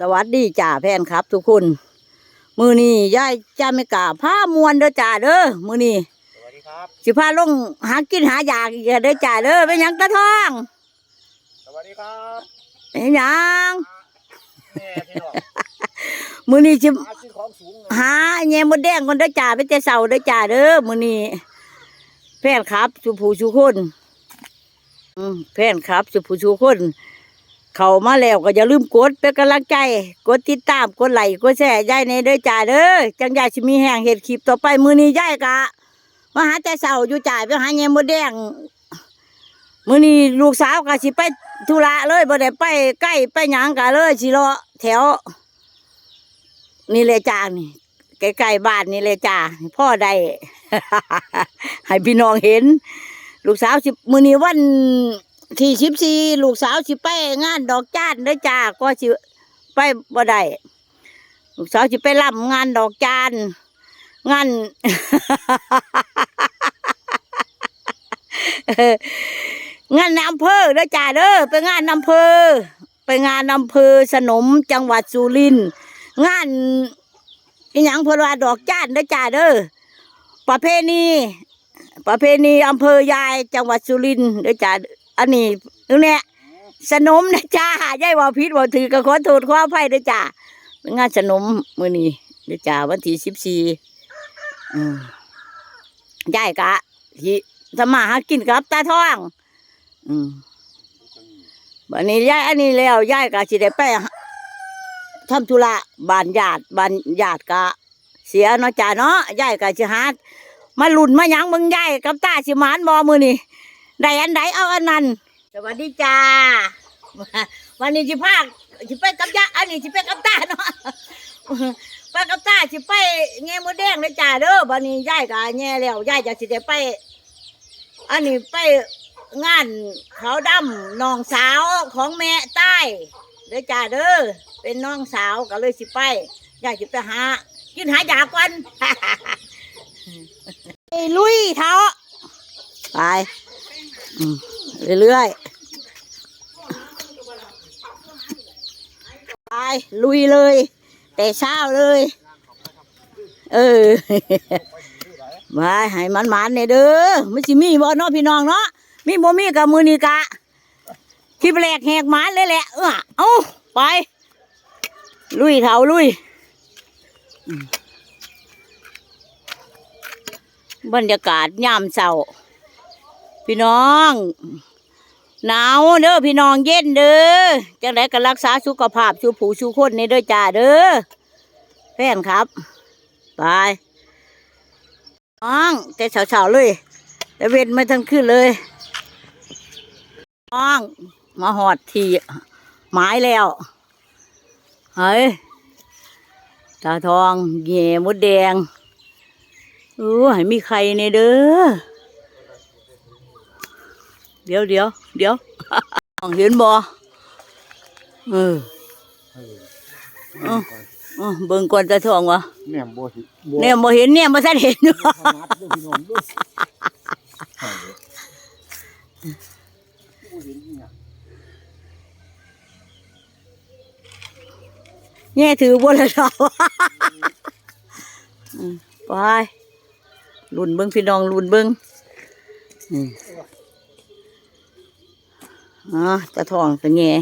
สวัสดีจ่าแฟนครับ ทุกคน มือนี้ยายจ้าไม่กล้าผ้ามวนเด้อจ่าเด้อมือนี้สวัสดีครับสิพาลงหากินหายากอีกแล้วเด้อจ่าเด้อเป็นหยังตะทองสวัสดีครับเป็นหยังแม่พี่น้องมือนี้สิหาซื้อของสูงเลยหาแง่มดแดงคนเด้อจ่าไปแต่เสาเด้อจ่าเด้อมือนี้แฟนครับสุผู้สุคนอืมแฟนครับสุผู้สุคน เขามาแล้วก็อย่าลืมกดเป็นกำลังใจ กดติดตามกดไลค์กดแชร์ยายในด้อจ่าเด้อจังยายสิมีแห่งเห็ดคลิปต่อไปมือนี้ยายกะมาหาแต่เสาอยู่จ่ายไปหาแง่มดแดงมือนี้ลูกสาวก็สิไปธุระเลยบ่ได้ไปใกล้ไปหยังกะเลยสิรอแถว นี่เลยจ้านี่ใกล้ๆบ้านนี่เลยจ้าพ่อได้ ให้พี่น้องเห็น ลูกสาวสิมือนี้วัน ที่สิบสี่ลูกสาวสิไปงานดอกจานเด้อจ้าก็สิไปบ่ได้ลูกสาวสิไปร่ำงานดอกจานงานงานอำเภอเด้อจ้าเด้อไปงานอำเภอ ไปงานอำเภอสนมจังหวัดสุรินทร์งานอีหยังเพนว่าดอกจานเด้อจ้าเด้อประเพณีประเพณีอำเภอยายจังหวัดสุรินทร์เด้อจ้า อันนี้เนี้ยสนมนะจ้ายายว่าพิษว่าถือก็ขอโทษขออภัยเด้อจ้างานสนมมือนี้เด้อจ้าวันที่สิบสี่อืมยายกะที่สมาหากินกับตาทอง อืมบันนี้ยายอันนี้แล้วยายก็สิได้ไปทำธุระบานญาติบานญาติก็เสียเนาะจ้าเนาะยายก็สิหามาหลุนมายังมึงยายกับตาสิมานบ่มือนี่ ได้อันใดเอาอันนั้น สวัสดีจ้า วันนี้สิพากสิไปกับยาอันนี้สิไปกับตาเนาะไปกับตาสิไปแง่มดแดงเลยจ้าเด้อบันนี้ยายก็แง่แล้วยายจะสิได้ไป อันนี้ไปงานเขาวดำน้องสาวของแม่ใต้เด้อจ้าเด้อเป็นน้องสาวก็เลยสิไปอยากจะไปหากินหายาก่อนไปลุยเท้าไปอืม เรื่อยๆ ไป ลุยเลย แต่เช้าเลย เออมาให้มันมันๆเนี่ยเด้อไม่สิมีบ่เนาะพี่น้องเนาะ มีบ่มีกับมือนีกะที่แปลกแหกมันเลยแหละ เออเอาไป ลุยเถาลุยบรรยากาศยามเช้า พี่น้อง หนาวเด้อพี่น้องเย็นเด้อจังไดก็รักษาสุขภาพชูผูชูคนในเด้อจ้าเด้อแฟนครับไปน้องแต่เฉาๆเลยแต่เว้นไม่ทันขึ้นเลยน้องมาหอดทีไม้แล้วเฮ้ยตาทองแง่มดแดงเออให้มีใครในเด้อ เดี๋ยวเดี๋ยวเดี๋ยวน้องเห็นบ่เออเออเออเบิ่งก่อนตาทองวะแม่บ่สิเนี่ยบ่เห็นเนี่ยบ่ทันเห็นขนาดเด้อพี่น้องเด้อเอาเด้อบ่เห็นอีหยังแง่ถือบนละเราอืมไปลุ่นเบิ้งพี่น้องลุ่นเบิ้งอืม อ๋อตะทองเป็นแง่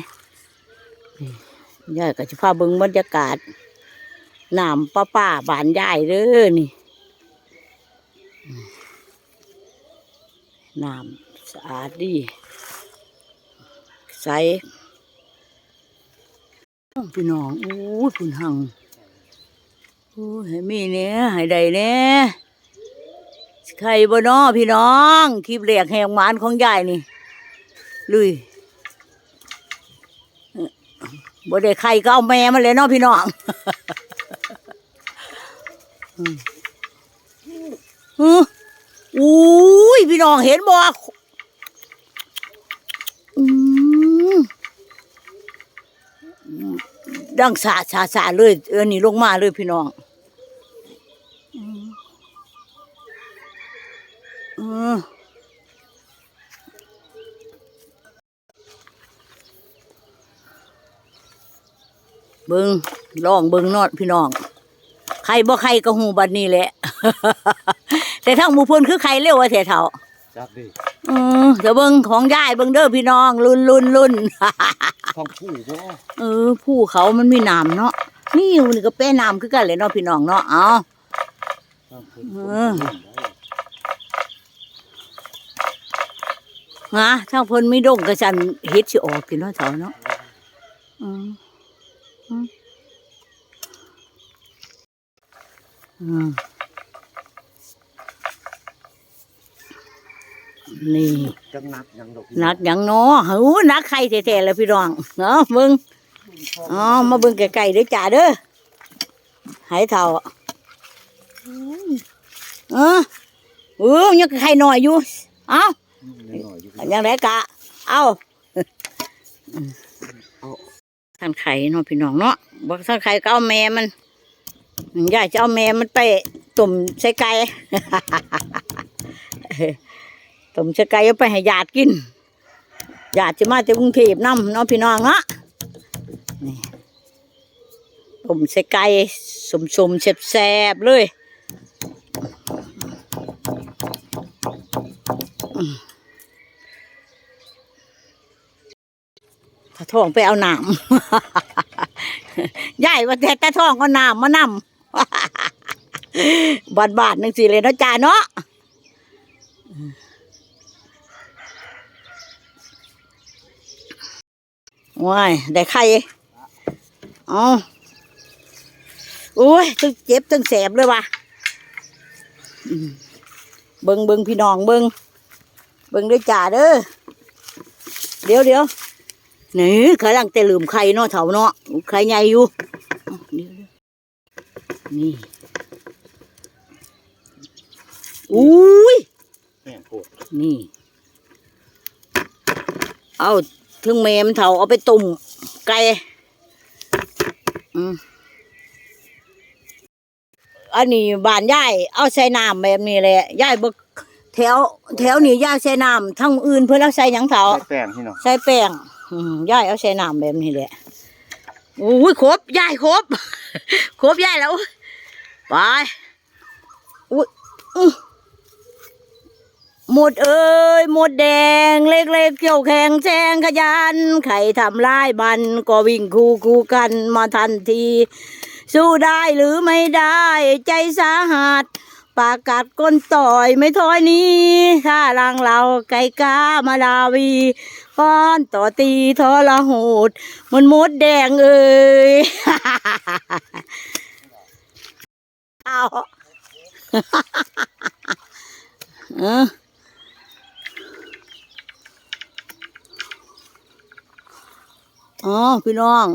นี่ยายก็จะพาเบิ้งบรรยากาศน้ำป้าป้าบานยายเด้อนี่น้ำสะอาดดีใสพี่น้องโอ้คุณหังโอ้ให้มีเนี่ยให้ได้เนี่ยใครบ่น้อพี่น้อง คลิปแรกแหงหมานของยายนี่ ลุย บ่ได้ใครก็เอาแม่มาเลยเนาะพี่น้องอืออุ้ยพี่น้องเห็นบ่อืมดังสาสาสาเลยเออนี่ลงมาเลยพี่น้องอือ เบิงลองเบิงเนอดพี่น้องใครบ่ใครก็หูบัดนี้แหละ แต่ทั้งหมู่เพิ่นคือใครเร็วว่าแท้เฒ่าจักดิอือเดี๋ยวเบิงของยายเบิงเด้อพี่น้องรุ่นรุ่นรุ่นท้องผู้บ่เออ ผู้เขามันมีน้ำเนาะนี่อยู่นี่ก็แป้น้ำคือกันเลยเนาะพี่น้องเนาะเอาท้องผู้เออฮะถ้าเพิ่นไม่ดงก็จันเฮ็ดสิออกกินเนาะเฒ่าเนาะอืมอืมอืม นี่จังนักยังดอกนักหยังเนาะหูนักใครแท้ๆเลยพี่น้องเนาะเบิ่งอ๋อมาเบิ่งไกลๆเด้อจ้าเด้อให้เฒ่าเออเออยังไข่น้อยอยู่ เอ้าน้อยๆอยู่อันยังไงกะ เอา ท่านไข่เนาะพี่น้องเนาะบอกท่านไข่ก็เอาแม่มันยายจะเอาแม่มันไปตุ่มใส่ไก่ตุ่มใส่ไก่เอาไปให้ญาติกินญาติจะมาจากกรุงเทพนํเนาะพี่น้องเนาะนี่ต้มใส่ไก่สมๆแซ่บๆเลย ทองไปเอาน้ำยายว่าแต่ตาทองก็น้ำมานำบาดบาดหนึ่งสี่เลยเนาะจ้าเนาะว้ายได้ไข่เอ๋อโอ้ยตึงเจ็บตึงแสบเลยว่ะเบิงเบิงพี่น้องเบิงเบิงด้วยจ่าเด้อเดี๋ยวเดี๋ยว นี่กำลังแต่ลืมไข่เนาะเถาเนาะไข่ใหญ่อยู่เอาเดี๋ยวๆนี่อุ้ยแม่งโคตรนี่ เอาถึงแม่มันเถาเอาไปตุ่มไก่อืมอันนี้บ้านยายเอาใส่น้ำแบบนี้แหละยายบกแถว แถวนี้ยายใส่น้ำทั้งอื่นเพื่อเอาใส่หยังเถาใส่แป้งพี่น้องใส่แป้งอืม ยายเอาใส่น้ำแบบนี้แหละโอ้ยครบยายครบครบยายแล้วไปอุ้ยหมดเอ้ยหมดแดงเล็กๆเกี่ยวแข็งแจงขยันไข่ทำลายมันก็วิ่งคู่คู่กันมาทันที สู้ได้หรือไม่ได้ใจสาหัสปากกัดก้นต่อยไม่ถอยนี้ถ้าลังเราไก่กามาดาวี ป้อนต่อตีทรโหดมันมดแดงเอ้ยเอาเอออ๋อพี่น้อง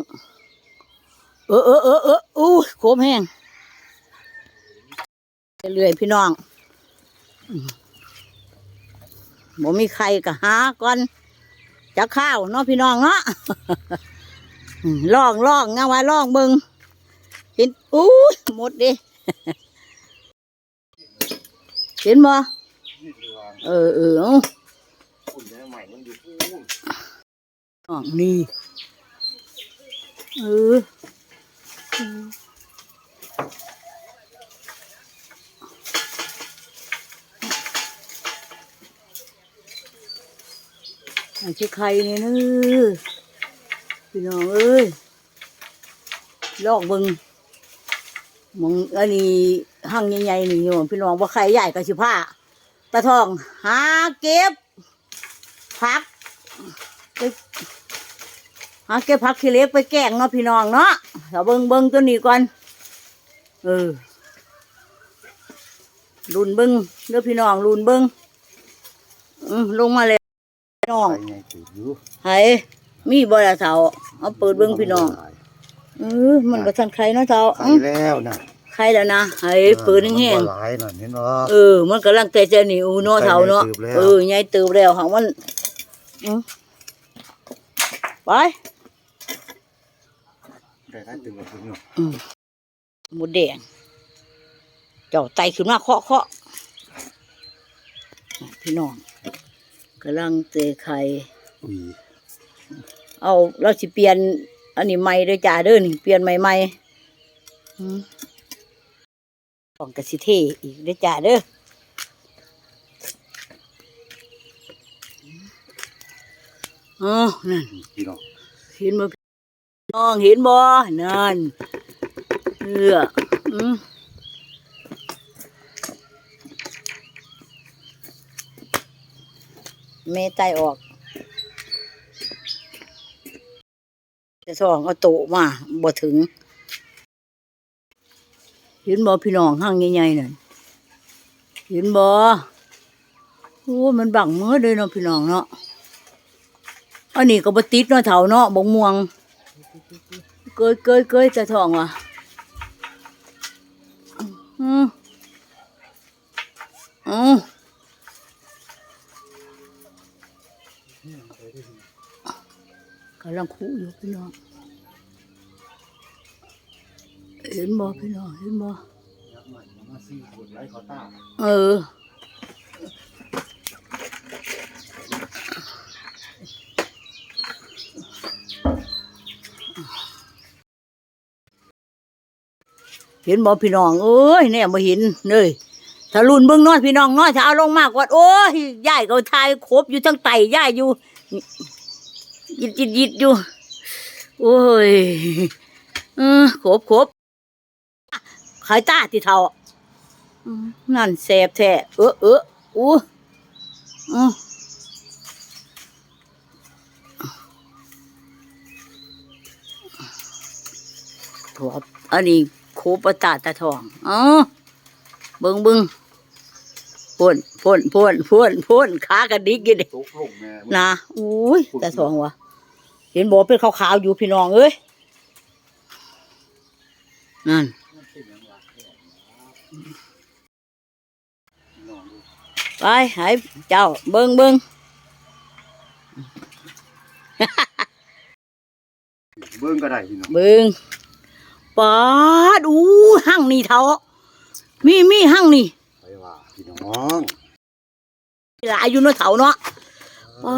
เออเออเออเอออู้โคมแห้งเรื่อยพี่น้องอืมบ่มีใครก็หาก่อน จะข้าวเนาะพี่น้องเนาะอืมลองลองงาว่าลองเบิงเห็นอู้หมดดิเห็นบ่เออเอออ่อยู่พูนอ๋อนี่เออ อันชื่อใครเนี่ยนะพี่น้องเอ้ยลอกบิงมองอันนี้หั่งใหญ่ๆนี่โยมพี่น้องว่าใครใหญ่กับสิผ้าตาทอง หาเก็บผักหาเก็บผักขี้เล็กไปแกงเนาะพี่น้องเนาะเดี๋ยวเบิงเบิงตัวนี้ก่อนเออลุนเบิงเด้อพี่น้องลุนเบิงอืมลงมาเลยน้อง ถืออยู่ไห้มีบ่ละเท่าเอาเปิดเบิ่งพี่น้องเออมันบ่ทันใครเนาะเท่าใส่อื้อแล้วนะใครแล้วนะไห้เปิดแห้งมันบ่หลายน่ะเห็นบ่ๆเออ มันกำลังแต่จะหนีอูเนาะเท่าเนาะใหญ่เติบแล้วเออใหญ่เติบแล้วหังมันอื้อไปได้ได้ตึงกับตึงเนาะหมดแดงเจ้าไตขึ้นมาเคาะเคาะพี่น้องกำลังเตะไข่ อุ้ยเอาเราสิเปลี่ยน อันนี้ใหม่เด้อจ้าเด้อนี่เปลี่ยนใหม่ใหม่ๆอืมของกสิเทอีกเด้อจ้าเด้ออ๋อนั่นพี่น้องเห็นบ่พี่น้องเห็นบ่นั่นเอออืมเมไตออก จะสองเอาโตมาบ่ถึง เห็นบ่พี่น้องห้างใหญ่ๆนั่นเห็นบ่โอ้มันบังมือเลยเนาะพี่น้องเนาะอันนี้ก็บ่ติดเนาะเถาเนาะบงม่วง เกยเกยเกยจะทองว่ะ ลังคู่อยู่พี่น้อง เห็นบ่พี่น้องเห็นบ่เออเห็นบ่พี่น้องเอ้ยเนี่ยมาเห็นเลยถ้ารุ่นเบิ่งน้อยพี่น้องน้อยถ้าเอาลงมากกว่าโอ้ยย่ายเขาทายครบอยู่ทั้งไตย่ายอยู่ ยิดยิดยิดอยู่ โอ้ยเออครบครบขายตาที่เท่าอืมนั่นแสบแท้เออเอออู้อือถั่วอันนี้โคปตาตาทองอ๋อเบิงเบิงพ่นพ่นพ่นพ่นพ่นขากระดิกอยี่เด้ตกลงแม่นะอุ้ยตาทองวะ เห็นบอกเป็นขาวๆอยู่พี่น้องเอ้ยนั่นไปใหายเจ้าเบิงเบิงเบิ้งก็ได้พี่น้องเบิงปาดอู้หั่งนี่เท่ามีมีหั่งนี่ไปว่าพี่น้องหลายอยู่เนาะเท่าเนาะปา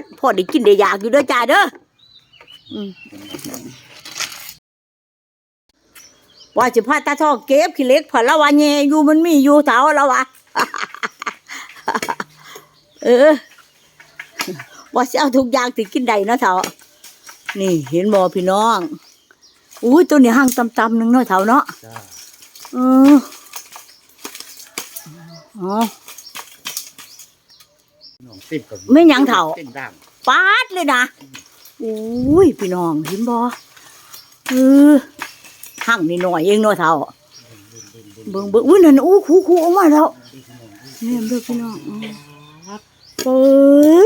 ดพอได้กินได้อยากอยู่เด้อจ้าเด้ออืม ว่าจะพาตาทองเก็บขี้เหล็กพอละวันแยอยู่มันมีอยู่เท่าแล้ววะเออว่าจะเอาทุกอย่างติกินได้เนาะเท่านี่เห็นบ่พี่น้องอุ้ยตัวนี้ห่างตำๆหนึงเนาะเท่าเนาะจ้าเอออ๋อพี่น้องเต้นกับไม่หยังเถ่าเต้นด่างปาดเลยนะ อุ้ยพี่น้องเห็นบ่เออห่างนิดหน่อยเองเนาะเท่าเบิ่งเบิ่งอุ้ยนั่นอู้คูคูออกมาแล้วเนี่ยเด้อพี่น้องอืมเปิ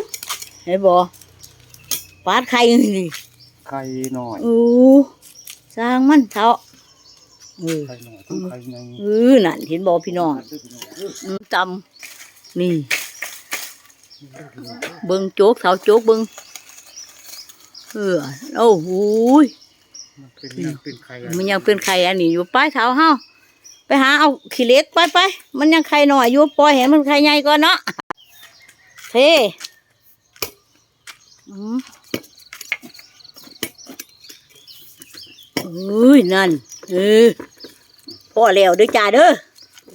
ดเห็นบ่ปาดไข่นี่ไข่น้อยอู้สร้างมันเท่าเออไข่น้อยทั้งไข่ในเออนั่นเห็นบ่พี่น้องอืมตำนี่เบิ้งโจกเสาโจกเบิ้ง เออโอ้โหยมันเป็นยังเป็นไข่อะมันยังเป็นไข่อันนี้อยู่ปลายเท้าเฮาไปหาเอาขี้เหล็กไปไปมันยังไข่หน่อยอยู่ปล่อยให้มันไข่ใหญ่ก่อนเนาะเทอืมอุ้ยนั่นเออพ่อแล้วเด้อจ้าเด้อ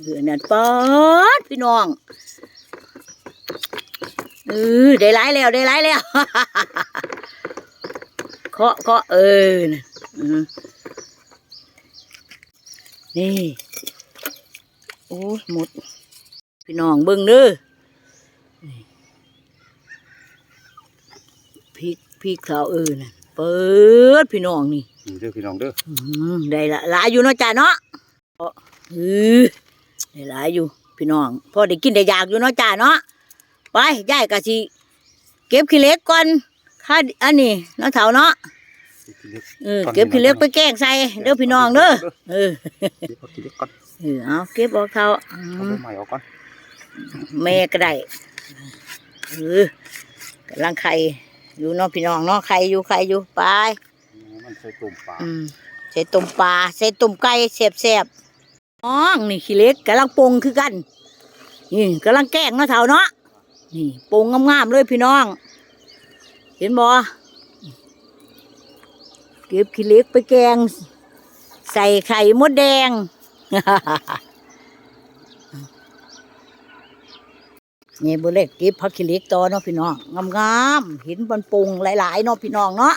เออนั่นปอดพี่น้องเออได้หลายแล้วได้หลายแล้วเคาะเคาะเออน่ะอืมนี่โอ้ยหมด พี่น้องเบิ่งเด้อนี่พริกพริกขาวเออน่ะเปิดพี่น้องนี่นี่เด้อพี่น้องเด้ออืมได้ละหลายอยู่เนาะจ้าเนาะเออได้หลายอยู่พี่น้องพอได้กินได้อยากอยู่เนาะจ้าเนาะไปยายกะสิเก็บขี้เหล็กก่อน ค่าอันนี้เนาะเถาเนาะเออเก็บขี้เหล็กไปแกงใส่เด้อพี่น้องเด้อเออเก็บเอากินเล็กก่อนเออเอาเก็บออกเขาอืเอามใบใหม่ออกก่อนแม่ก็ได้เออกำลังไข่อยู่เนาะพี่น้องเนาะไข่อยู่ไข่อยู่ไปมันใส่ตุ่มปลาอืมใส่ต้มปลาใส่ต้มไก่แซ่บๆน้องนี่ขี้เหล็กกำลังปรุงคือกันนี่กำลังแกล้งเนาะเถาเนาะนี่ปรุงงามๆเลยพี่น้อง เห็นบ่เก็บขี้เล็กไปแกง ใส่ไข่มดแดง นี่บุเล็กเก็บผักขี้เล็กต่อเนาะพี่น้องงามๆห็นบนปรุงหลายๆเนาะพี่น้องเนาะ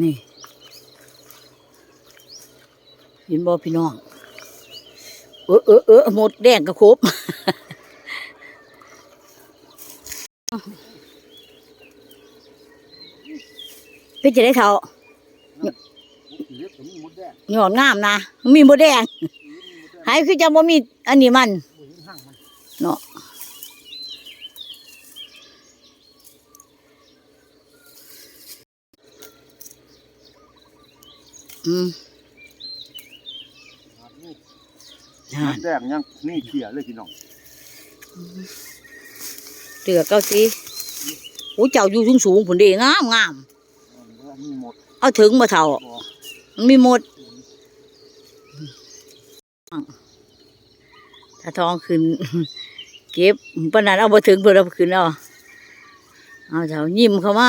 นี่เห็นบ่พี่น้อง เออเออเออหมดแดงก็ครบ เป็นจะได้เท่าเล็กกับมีมดแดงหยอดงามนะมีหมดแดงหายคือจะบ่มีอันนี้มันบ่เห็นห้างมันเนาะอืมครับนี่อ่ามดแดงยังนี่เขี่ยเลยพี่น้องเตือเก้าสิโอ้เจ้าอยู่สูงสูงๆผุนเดีงามงามว่า มีหมด เอาถึงมาเท่าบ่มันมีหมด ถ้าทองขึ้น เก็บปานนั้นเอาบ่ถึงเพิ่นเอาขึ้นเอาเอาเท่ายิ้มเข้ามา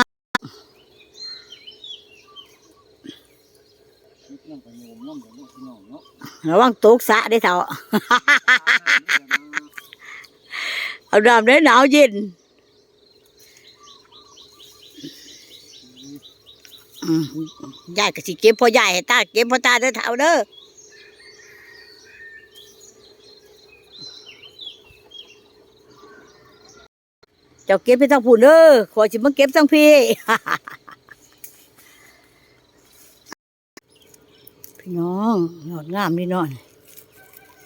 คิดยังไปโยมน้ำเดี๋ยวลูกพี่น้องเนาะระวังตกสระได้เท่าเอาดำได้หนาวเย็นอืม ยายก็สิเก็บพ่อยายให้ตาเก็บพ่อตาเด้อเท่าเด้อเจ้าเก็บไปทั้งผู้เด้อขอสิมาเก็บทั้งพี่พี่น้องหยอดงามนี่นอน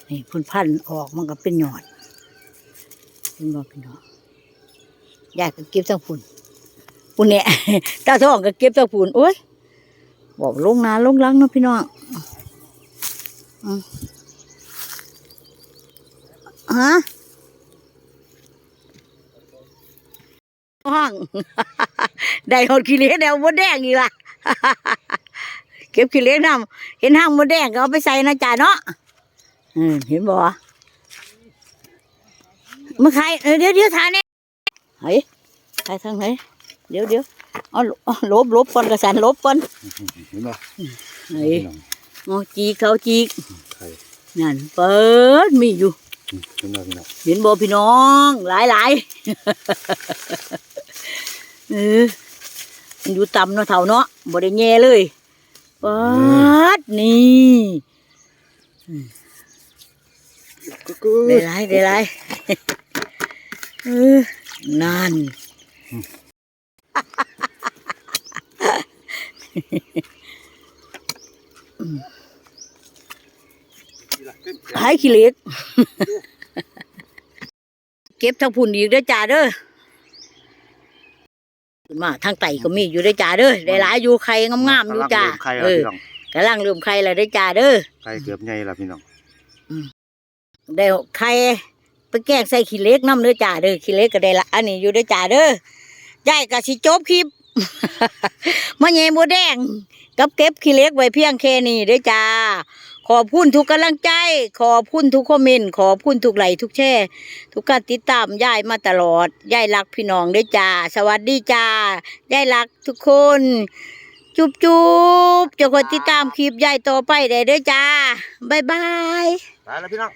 นี่พุ่นพันต์ออกมันก็เป็นหยอดเป็นบ่พี่น้องยายก็เก็บทั้งพุ่น พุ่นเนี่ยตาทองก็เก็บทั้งพุ่นโอ้ยบอกลงนาลงลังเนาะพี่น้องฮะห้องได้หดขี้เล็กแนวมดแดงอีกละเก็บขี้เล็กน้ำเห็นห้างมดแดงก็เอาไปใส่นะจ่าเนาะเห็นบ่มาใครเออเดี๋ยวเดี๋ยวทานเนี่ยเฮ้ยใครทางไหน เดี๋ยวเดี๋ยวเอาเอาลบลบก่อนกระสันลบก่อนเห็นบ่เฮ้ยพี่น้องเอาจีกเขาจีกไข่นั่นเปิดมีอยู่เห็นบ่พี่น้องเห็นบ่พี่น้องหลายหลายเออมันอยู่ต่ำเนาะเท่าเนาะบ่ได้แง่เลยเปิดนี่ก็คือได้หลายได้หลายเออนั่น หายขี้เหล็ก เก็บทั้งพุ่นอีกเด้อจ้าเด้อขึ้นมาทางไตก็มีอยู่เด้อจ้าเด้อได้หลายอยู่ไข่งามๆอยู่จ้าไข่เอละอพี่น้องกำลังเริ่มไข่แล้วเด้อจ้าเด้อไข่เกือบใหญ่ละพี่น้องได้ไข่ไปแกงใส่ขี้เหล็กน้ำเด้อจ้าเด้อขี้เหล็กก็ได้ละอันนี้อยู่เด้อจ้าเด้อ ยายก็สิจบคลิปมาแย่หมูแดง กับเก็บขี้เหล็กไว้เพียงแค่นี้เด้อจ้า ขอบคุณทุกกำลังใจ ขอบคุณทุกคอมเมนต์ขอบคุณทุกไลค์ทุกแชร์ทุกการติดตามยายมาตลอดยายรักพี่น้องเด้อจ้า สวัสดีจ้ายายรักทุกคน จุบจุบจะกดติดตามคลิปยายต่อไปได้เด้อจ้าบ๊ายบายไปแล้วพี่น้อง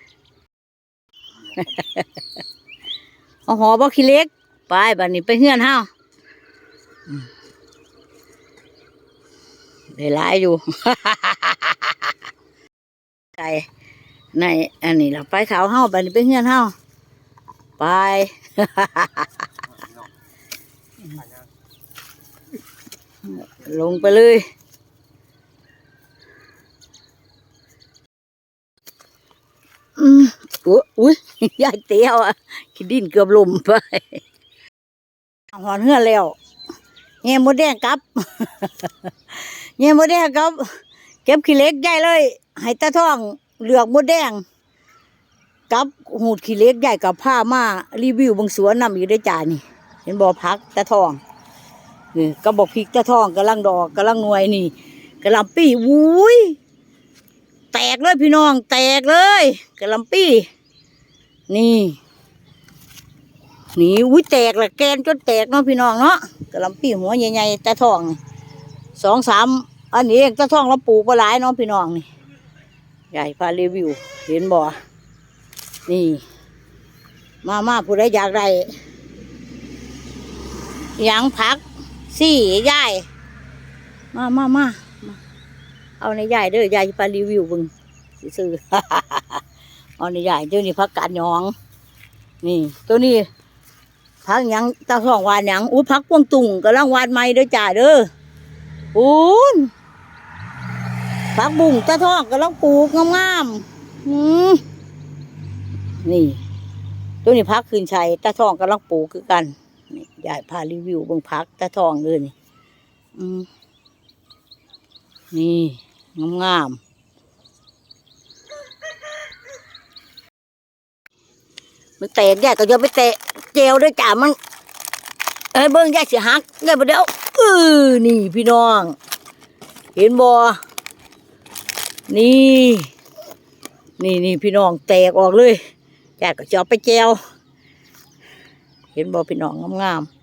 เอาหอบ่ขี้เล็ก ไปบัดนี้ไปเฮือนเฮาอืม ได้หลายอยู่ไปในอันนี้เราไปเขาเฮาบัดนี้ไปเฮือนเฮาไป ลงไปเลยอืมอุ๊ยอุ้ยยายเตี้ยวอะขี้ดินเกือบลมไปหอนเหือแล้ว เงี้ยมดแดงกลับเงี้ยมดแดงกลับ เก็บขี้เล็กใหญ่เลยให้ตาท่องเหลือกมดแดงกับหูดขี้เล็กใหญ่กับผ้ามารีวิวบางสวนนำอยู่ได้อจานี่ เห็นบ่อพักตาท่องนี่ก็บอกพริกตาท่องกำลังดอกกำลังหน่วยนี่กำลังปี้วุ้ยแตกเลยพี่น้อง แตกเลยกระลำปีนี่ นี่อุ้ยแตกละแกนจนแตกเนาะพี่น้องเนาะกระลำปีหัวใหญ่ๆแต่ทองสองสามอันนี้เองตะท่องเราปลูกมาหลายเน้องพี่น้องนี่ ใหญ่พารีวิว เห็นบ่นี่ มามาผู้ใดอยากได้ยังพักสี่ยายมามามามาเอาในยายเด้อยายพารีวิวบึงซื้อเอาในยายเจ้านี่พักกาดยอง นี่ตัวนี้ พักหยังตาท่องวานหยังอู้พักพวงตุ่งกำลังวานไม้เด้อจ่าเด้ออูนพักบุ้งตาทองกำลังปลูกงามๆอืมนี่ ตัวนี้พักคืนชัยตาทองกำลังปลูกคือกันนี่ยายพารีวิวบิ่งพักตาทองเลยนี่อืมนี่งามงามๆ มันเตะยายก็จะไปเตะเจลด้วยจ่ามันเอ้เบิ้งแย่เสิหักแย่ประเดี๋ยวเออนี่พี่น้อง เห็นบ่นี่ นี่นี่พี่น้องแตกออกเลยยายก็จะเอาไปเจลเห็นบ่พี่น้องงามๆ